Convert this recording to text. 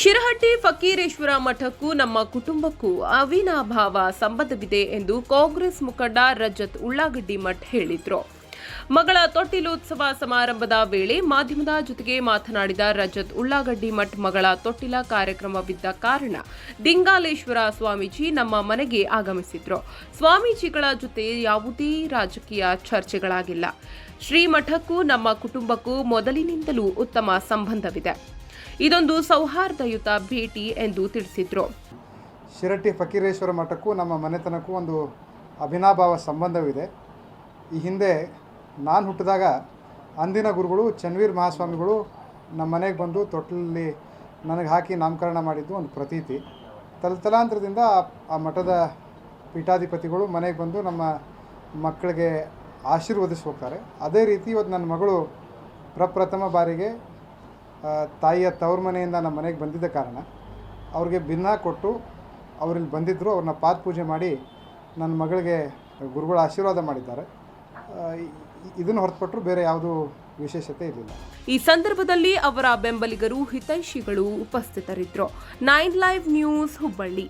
ಶಿರಹಟ್ಟಿ ಫಕೀರೇಶ್ವರ ಮಠಕ್ಕೂ ನಮ್ಮ ಕುಟುಂಬಕ್ಕೂ ಅವಿನಾಭಾವ ಸಂಬಂಧವಿದೆ ಎಂದು ಕಾಂಗ್ರೆಸ್ ಮುಖಂಡ ರಜತ್ ಉಳ್ಳಾಗಡ್ಡಿ ಮಠ್ ಹೇಳಿದ್ರು. ಮಗಳ ತೊಟ್ಟಿಲೋತ್ಸವ ಸಮಾರಂಭದ ವೇಳೆ ಮಾಧ್ಯಮದ ಜೊತೆಗೆ ಮಾತನಾಡಿದ ರಜತ್ ಉಳ್ಳಾಗಡ್ಡಿ ಮಠ್ ಮಗಳ ತೊಟ್ಟಿಲ ಕಾರ್ಯಕ್ರಮವಿದ್ದ ಕಾರಣ ದಿಂಗಾಲೇಶ್ವರ ಸ್ವಾಮೀಜಿ ನಮ್ಮ ಮನೆಗೆ ಆಗಮಿಸಿದ್ರು. ಸ್ವಾಮೀಜಿಗಳ ಜೊತೆ ಯಾವುದೇ ರಾಜಕೀಯ ಚರ್ಚೆಗಳಾಗಿಲ್ಲ. ಶ್ರೀಮಠಕ್ಕೂ ನಮ್ಮ ಕುಟುಂಬಕ್ಕೂ ಮೊದಲಿನಿಂದಲೂ ಉತ್ತಮ ಸಂಬಂಧವಿದೆ. ಇದೊಂದು ಸೌಹಾರ್ದಯುತ ಭೇಟಿ ಎಂದು ತಿಳಿಸಿದರು. ಶಿರಟ್ಟಿ ಫಕೀರೇಶ್ವರ ಮಠಕ್ಕೂ ನಮ್ಮ ಮನೆತನಕ್ಕೂ ಒಂದು ಅಭಿನಾಭಾವ ಸಂಬಂಧವಿದೆ. ಈ ಹಿಂದೆ ನಾನು ಹುಟ್ಟಿದಾಗ ಅಂದಿನ ಗುರುಗಳು ಚನ್ವೀರ್ ಮಹಾಸ್ವಾಮಿಗಳು ನಮ್ಮ ಮನೆಗೆ ಬಂದು ತೊಟ್ಟಲಲ್ಲಿ ನನಗೆ ಹಾಕಿ ನಾಮಕರಣ ಮಾಡಿದ್ದು ಒಂದು ಪ್ರತೀತಿ. ತಲತಲಾಂತರದಿಂದ ಆ- ಮಠದ ಪೀಠಾಧಿಪತಿಗಳು ಮನೆಗೆ ಬಂದು ನಮ್ಮ ಮಕ್ಕಳಿಗೆ ಆಶೀರ್ವದಿಸಿ ಹೋಗ್ತಾರೆ ಅದೇ ರೀತಿ ಇವತ್ತು ನನ್ನ ಮಗಳು ಪ್ರಪ್ರಥಮ ಬಾರಿಗೆ ತಾಯಿಯ ತವ್ರ ಮನೆಯಿಂದ ನಮ್ಮ ಮನೆಗೆ ಬಂದಿದ್ದ ಕಾರಣ ಅವ್ರಿಗೆ ಭಿನ್ನ ಕೊಟ್ಟು ಅವ್ರಲ್ಲಿ ಬಂದಿದ್ದರು ಅವ್ರನ್ನ ಪಾದ ಪೂಜೆ ಮಾಡಿ ನನ್ನ ಮಗಳಿಗೆ ಗುರುಗಳ ಆಶೀರ್ವಾದ ಮಾಡಿದ್ದಾರೆ. ಇದನ್ನು ಹೊರತುಪಟ್ಟರು ಬೇರೆ ಯಾವುದೂ ವಿಶೇಷತೆ ಇರಲಿಲ್ಲ. ಈ ಸಂದರ್ಭದಲ್ಲಿ ಅವರ ಬೆಂಬಲಿಗರು ಹಿತೈಷಿಗಳು ಉಪಸ್ಥಿತರಿದ್ದರು ನೈನ್ ಲೈವ್ ನ್ಯೂಸ್ ಹುಬ್ಬಳ್ಳಿ.